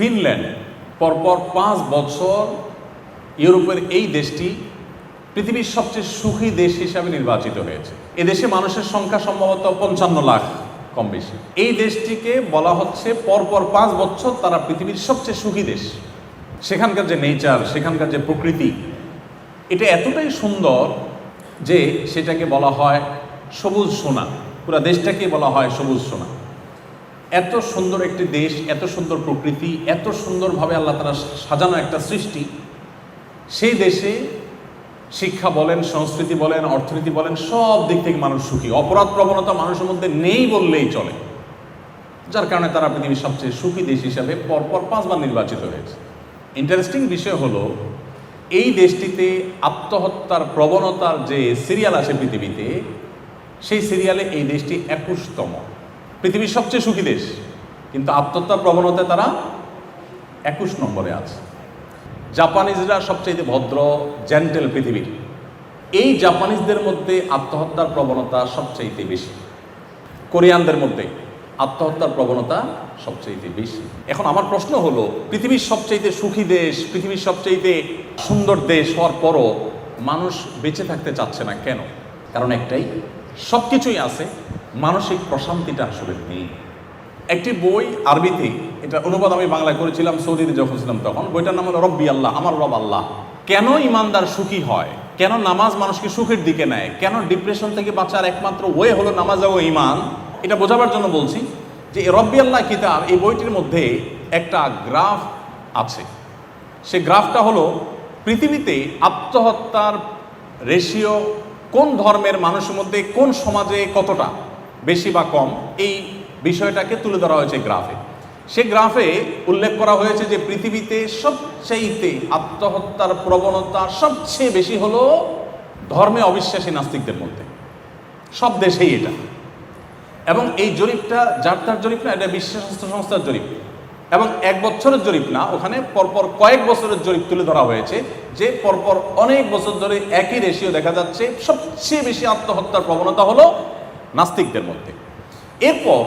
Finland পরপর পাঁচ বছর ইউরোপের এই দেশটি পৃথিবীর সবচেয়ে সুখী দেশ হিসাবে নির্বাচিত হয়েছে। এ দেশে মানুষের সংখ্যা সম্ভবত পঞ্চান্ন লাখ কম বেশি। এই দেশটিকে বলা হচ্ছে পরপর পাঁচ বছর তারা পৃথিবীর সবচেয়ে সুখী দেশ। সেখানকার যে নেচার, সেখানকার যে প্রকৃতি, এটা এতটাই সুন্দর যে সেটাকে বলা হয় সবুজ সোনা। পুরো দেশটাকে বলা হয় সবুজ সোনা। এত সুন্দর একটি দেশ, এত সুন্দর প্রকৃতি, এত সুন্দরভাবে আল্লাহ তারা সাজানো একটা সৃষ্টি, সেই দেশে শিক্ষা বলেন, সংস্কৃতি বলেন, অর্থনীতি বলেন, সব দিক থেকে মানুষ সুখী। অপরাধ প্রবণতা মানুষের মধ্যে নেই বললেই চলে। যার কারণে তারা পৃথিবীর সবচেয়ে সুখী দেশ হিসাবে পরপর পাঁচবার নির্বাচিত হয়েছে। ইন্টারেস্টিং বিষয় হলো, এই দেশটিতে আত্মহত্যার প্রবণতার যে সিরিয়াল আছে পৃথিবীতে, সেই সিরিয়ালে এই দেশটি একুশতম। পৃথিবীর সবচেয়ে সুখী দেশ। কিন্তু আত্মহত্যার প্রবণতায় তারা একুশ নম্বরে আছে। জাপানিজরা সবচেয়ে ভদ্র, জেন্টেল পৃথিবীর। এই জাপানিজদের মধ্যে আত্মহত্যার প্রবণতা সবচাইতে বেশি। কোরিয়ানদের মধ্যে আত্মহত্যার প্রবণতা সবচাইতে বেশি। এখন আমার প্রশ্ন হলো, পৃথিবীর সবচাইতে সুখী দেশ, পৃথিবীর সবচাইতে সুন্দর দেশ হওয়ার পরও মানুষ বেঁচে থাকতে চাচ্ছে না কেন? কারণ একটাই সব কিছুই আছে মানসিক প্রশান্তিটা আসলে নেই। একটি বই আরবিতে, এটা অনুবাদ আমি বাংলায় করেছিলাম, সৌদিতে যখন ছিলাম তখন, বইটার নাম হলো রব্বি আল্লাহ, আমার রব আল্লাহ। কেন ইমানদার সুখী হয়? কেন নামাজ মানুষকে সুখের দিকে নেয়? কেন ডিপ্রেশন থেকে বাঁচার একমাত্র ওয়ে হলো নামাজ ও ইমান এটা বোঝাবার জন্য বলছি যে রব্বি আল্লাহ কিতাব, এই বইটির মধ্যে একটা গ্রাফ আছে। সে গ্রাফটা হলো পৃথিবীতে আত্মহত্যার রেশিও কোন ধর্মের মানুষের মধ্যে, কোন সমাজে কতটা? বেশি বা কম, এই বিষয়টাকে তুলে ধরা হয়েছে গ্রাফে। সে গ্রাফে উল্লেখ করা হয়েছে যে পৃথিবীতে সবচাইতে আত্মহত্যার প্রবণতা সবচেয়ে বেশি হলো ধর্মে অবিশ্বাসী নাস্তিকদের মধ্যে। সব দেশেই এটা। এবং এই জরিপটা যার তার জরিপ না, এটা বিশ্ব স্বাস্থ্য সংস্থার জরিপ। এবং এক বছরের জরিপ না, ওখানে পরপর কয়েক বছরের জরিপ তুলে ধরা হয়েছে যে পরপর অনেক বছর ধরে একই রেশিও দেখা যাচ্ছে। সবচেয়ে বেশি আত্মহত্যার প্রবণতা হলো নাস্তিকদের মধ্যে। এরপর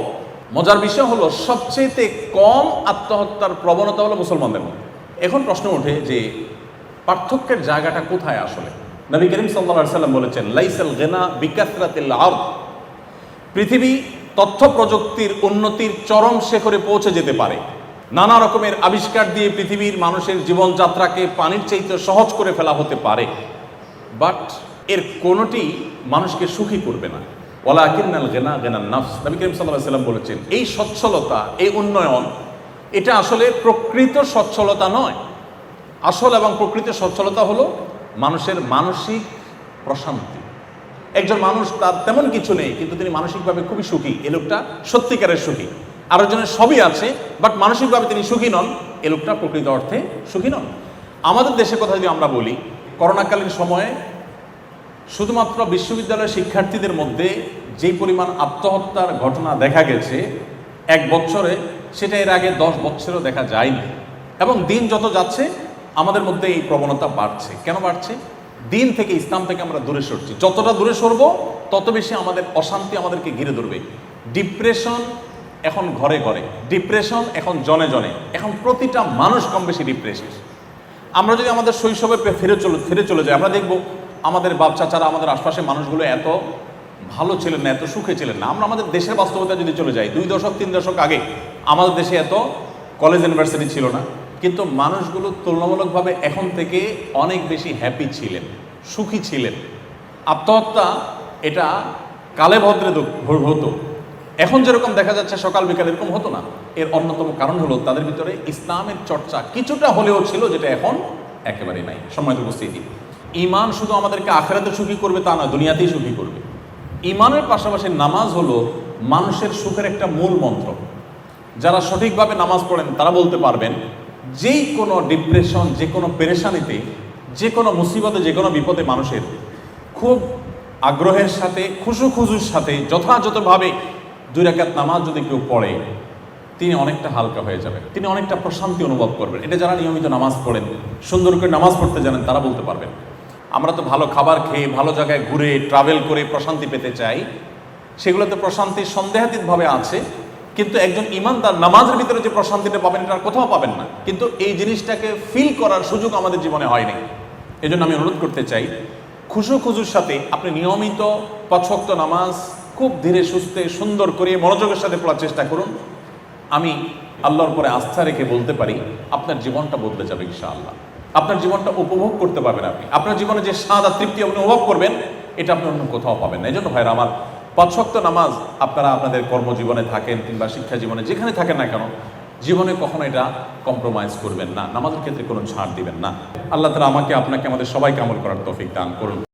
মজার বিষয় হলো সবচেয়ে কম আত্মহত্যার প্রবণতা হলো মুসলমানদের মধ্যে। এখন প্রশ্ন ওঠে যে, পার্থক্যের জায়গাটা কোথায় আসলে? নবী করিম সাল্লা সাল্লাম বলেছেন, লাইসাল গেনা আর্দ। পৃথিবী তথ্য প্রযুক্তির উন্নতির চরম শেখরে পৌঁছে যেতে পারে। নানা রকমের আবিষ্কার দিয়ে পৃথিবীর মানুষের জীবনযাত্রাকে পানির চাইতে সহজ করে ফেলা হতে পারে। বাট এর কোনোটি মানুষকে সুখী করবে না। বলেছেন, এই সচ্ছলতা, এই উন্নয়ন, এটা আসলে প্রকৃত সচ্ছলতা নয়। আসল এবং প্রকৃত সচ্ছলতা হলো মানুষের মানসিক প্রশান্তি। একজন মানুষ তার তেমন কিছু নেই, কিন্তু তিনি মানসিকভাবে খুবই সুখী। এ লোকটা সত্যিকারের সুখী। আরও জনের সবই আছে, বাট মানসিকভাবে তিনি সুখী নন, এ লোকটা প্রকৃত অর্থে সুখী নন। আমাদের দেশের কথা যদি আমরা বলি, করোনাকালীন সময়ে শুধুমাত্র বিশ্ববিদ্যালয়ের শিক্ষার্থীদের মধ্যে যে পরিমাণ আত্মহত্যার ঘটনা দেখা গেছে, এক বছরে সেটা এর আগে দশ বছরেও দেখা যায়নি। এবং দিন যত যাচ্ছে, আমাদের মধ্যে এই প্রবণতা বাড়ছে। কেন বাড়ছে? দিন থেকে ইসলাম থেকে আমরা দূরে সরছি। যতটা দূরে সরব, তত বেশি আমাদের অশান্তি আমাদেরকে ঘিরে ধরবে। ডিপ্রেশন এখন ঘরে ঘরে। ডিপ্রেশন এখন জনে জনে। এখন প্রতিটা মানুষ কম বেশি ডিপ্রেশন আমরা যদি আমাদের শৈশবে ফিরে চলে ফিরে চলে যাই, আমরা দেখব আমাদের বাপ চাচারা, আমাদের আশপাশে মানুষগুলো এত ভালো ছিলেন না, এত সুখে ছিলেন না। আমরা আমাদের দেশের বাস্তবতা যদি চলে যাই, দুই দশক, তিন দশক আগে আমাদের দেশে এত কলেজ ইউনিভার্সিটি ছিল না। কিন্তু মানুষগুলো তুলনামূলকভাবে এখন থেকে অনেক বেশি হ্যাপি ছিলেন, সুখী ছিলেন। আত্মহত্যা এটা কালে ভদ্রে হতো। এখন যেরকম দেখা যাচ্ছে সকাল বিকাল এরকম হতো না। এর অন্যতম কারণ হলো তাদের ভিতরে ইসলামের চর্চা কিছুটা হলেও ছিল, যেটা এখন একেবারেই নাই। সময় উপস্থিতি। ইমান শুধু আমাদেরকে আখেরাতে সুখী করবে তা না, দুনিয়াতেই সুখী করবে। ইমানের পাশাপাশি নামাজ হলো মানুষের সুখের একটা মূল মন্ত্র। যারা সঠিকভাবে নামাজ পড়েন, তারা বলতে পারবেন, যেই কোনো ডিপ্রেশন যে কোনো পেরেশানিতে, যে কোনো মুসিবতে, যে কোনো বিপদে মানুষের খুব আগ্রহের সাথে খুশু খুশুর সাথে, যথাযথভাবে দুই রাকাত নামাজ যদি কেউ পড়ে, তিনি অনেকটা হালকা হয়ে যাবেন তিনি অনেকটা প্রশান্তি অনুভব করবেন। এটা যারা নিয়মিত নামাজ পড়েন, সুন্দর করে নামাজ পড়তে জানেন, তারা বলতে পারবেন। আমরা তো ভালো খাবার খেয়ে, ভালো জায়গায় ঘুরে ট্রাভেল করে প্রশান্তি পেতে চাই। সেগুলোতে প্রশান্তি সন্দেহাতীতভাবে আছে। কিন্তু একজন ইমানদার নামাজের ভিতরে যে প্রশান্তিটা পাবেন, এটা কোথাও পাবেন না। কিন্তু এই জিনিসটাকে ফিল করার সুযোগ আমাদের জীবনে হয়নি এই জন্য আমি অনুরোধ করতে চাই, খুশু খুজুর সাথে আপনি নিয়মিত পছক্ত নামাজ খুব ধীরে সুস্থে সুন্দর করে মনোযোগের সাথে পড়ার চেষ্টা করুন। আমি আল্লাহর পরে আস্থা রেখে বলতে পারি, আপনার জীবনটা বদলে যাবে ইনশাআল্লাহ। আপনার জীবনটা উপভোগ করতে পারবেন আপনি। আপনার জীবনে যে স্বাদ আর তৃপ্তি আপনি অনুভব করবেন, এটা আপনি অন্য কোথাও পাবেন না। এই জন্য ভাইরা, আমার পাঁচশক্ত নামাজ আপনারা আপনাদের কর্মজীবনে থাকেন কিংবা শিক্ষা জীবনে, যেখানে থাকেন না কেন, জীবনে কখনো এটা কম্প্রোমাইজ করবেন না। নামাজের ক্ষেত্রে কোনো ছাড় দিবেন না। আল্লাহ তালা আমাকে, আপনাকে, আমাদের সবাইকে আমল করার তৌফিক দান করুন।